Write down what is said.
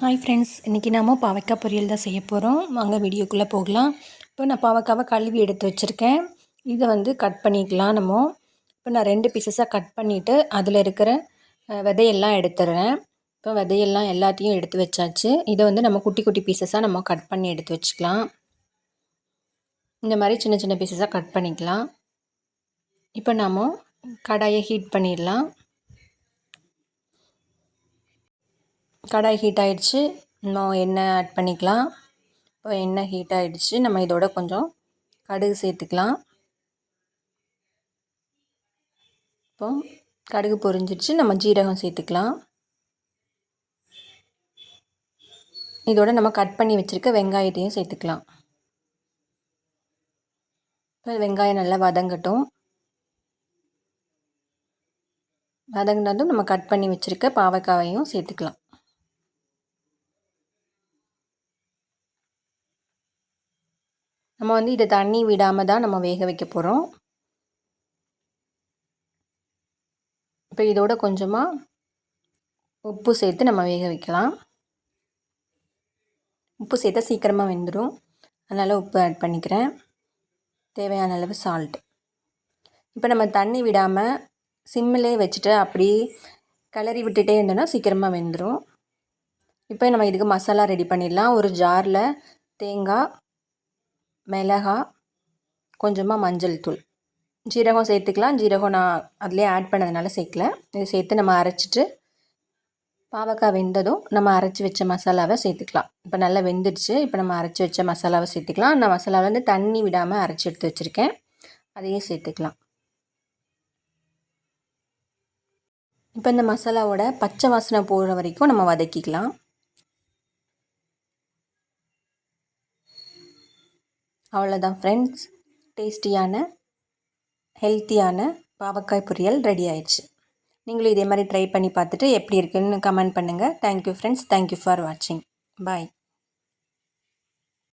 Hi friends இன்றைக்கி நாம பாவக்காய் பொரியல் தான் செய்ய போகிறோம் வாங்க வீடியோக்குள்ளே போகலாம். இப்போ நான் பாவக்காவை கழுவி எடுத்து வச்சுருக்கேன். இதை வந்து கட் பண்ணிக்கலாம் நம்ம. இப்போ நான் ரெண்டு பீசஸாக கட் பண்ணிவிட்டு அதில் இருக்கிற விதையெல்லாம் எடுத்துடுறேன் இப்போ விதையெல்லாம் எல்லாத்தையும் எடுத்து வச்சாச்சு. இதை வந்து நம்ம குட்டி குட்டி பீசஸாக நம்ம கட் பண்ணி எடுத்து வச்சுக்கலாம். இந்த மாதிரி சின்ன சின்ன பீசஸாக கட் பண்ணிக்கலாம். இப்போ நாம் கடாயை ஹீட் பண்ணிடலாம். கடாய் ஹீட் ஆகிடுச்சு இன்னும் எண்ணெய் ஆட் பண்ணிக்கலாம். இப்போ எண்ணெய் ஹீட் ஆகிடுச்சு நம்ம இதோட கொஞ்சம் கடுகு சேர்த்துக்கலாம். இப்போ கடுகு பொரிஞ்சிடுச்சு. நம்ம ஜீரகம் சேர்த்துக்கலாம். இதோட நம்ம கட் பண்ணி வச்சுருக்க வெங்காயத்தையும் சேர்த்துக்கலாம். இப்போ வெங்காயம் நல்லா வதங்கட்டும். வதங்கினதும் நம்ம கட் பண்ணி வச்சுருக்க பாவக்காயையும் சேர்த்துக்கலாம். நம்ம வந்து இதை தண்ணி விடாமல் தான் நம்ம வேக வைக்க போகிறோம் இப்போ இதோட கொஞ்சமாக உப்பு சேர்த்து நம்ம வேக வைக்கலாம். உப்பு சேர்த்தா சீக்கிரமாக வெந்துடும் அதனால் உப்பு ஆட் பண்ணிக்கிறேன். தேவையான அளவு சால்ட் இப்போ நம்ம தண்ணி விடாமல் சிம்மிலே வச்சுட்டு அப்படி கிளறி விட்டுட்டே இருந்தோன்னா சீக்கிரமாக வெந்துடும் இப்போ நம்ம இதுக்கு மசாலா ரெடி பண்ணிடலாம். ஒரு ஜாரில் தேங்காய் மிளகா கொஞ்சமாக மஞ்சள் தூள். ஜீரகம் சேர்த்துக்கலாம். ஜீரகம் நான் அதிலே ஆட் பண்ணதுனால சேர்க்கல. இது சேர்த்து நம்ம அரைச்சிட்டு பாவக்காய் வெந்ததும் நம்ம அரைச்சி வச்ச மசாலாவை சேர்த்துக்கலாம். இப்போ நல்லா வெந்துடுச்சு. இப்போ நம்ம அரைச்சி வச்ச மசாலாவை சேர்த்துக்கலாம். அந்த மசாலாவில் வந்து தண்ணி விடாமல் அரைச்சி எடுத்து வச்சுருக்கேன். அதையும் சேர்த்துக்கலாம். இப்போ இந்த மசாலாவோட பச்சை வாசனை போகிற வரைக்கும் நம்ம வதக்கிக்கலாம். அவ்வளோதான் ஃப்ரெண்ட்ஸ் டேஸ்டியான ஹெல்த்தியான பாவக்காய் பொரியல் ரெடி ஆயிடுச்சு. நீங்களும் இதே மாதிரி ட்ரை பண்ணி பார்த்துட்டு எப்படி இருக்குன்னு கமெண்ட் பண்ணுங்கள் தேங்க்யூ ஃப்ரெண்ட்ஸ் தேங்க்யூ ஃபார் வாட்சிங் பாய்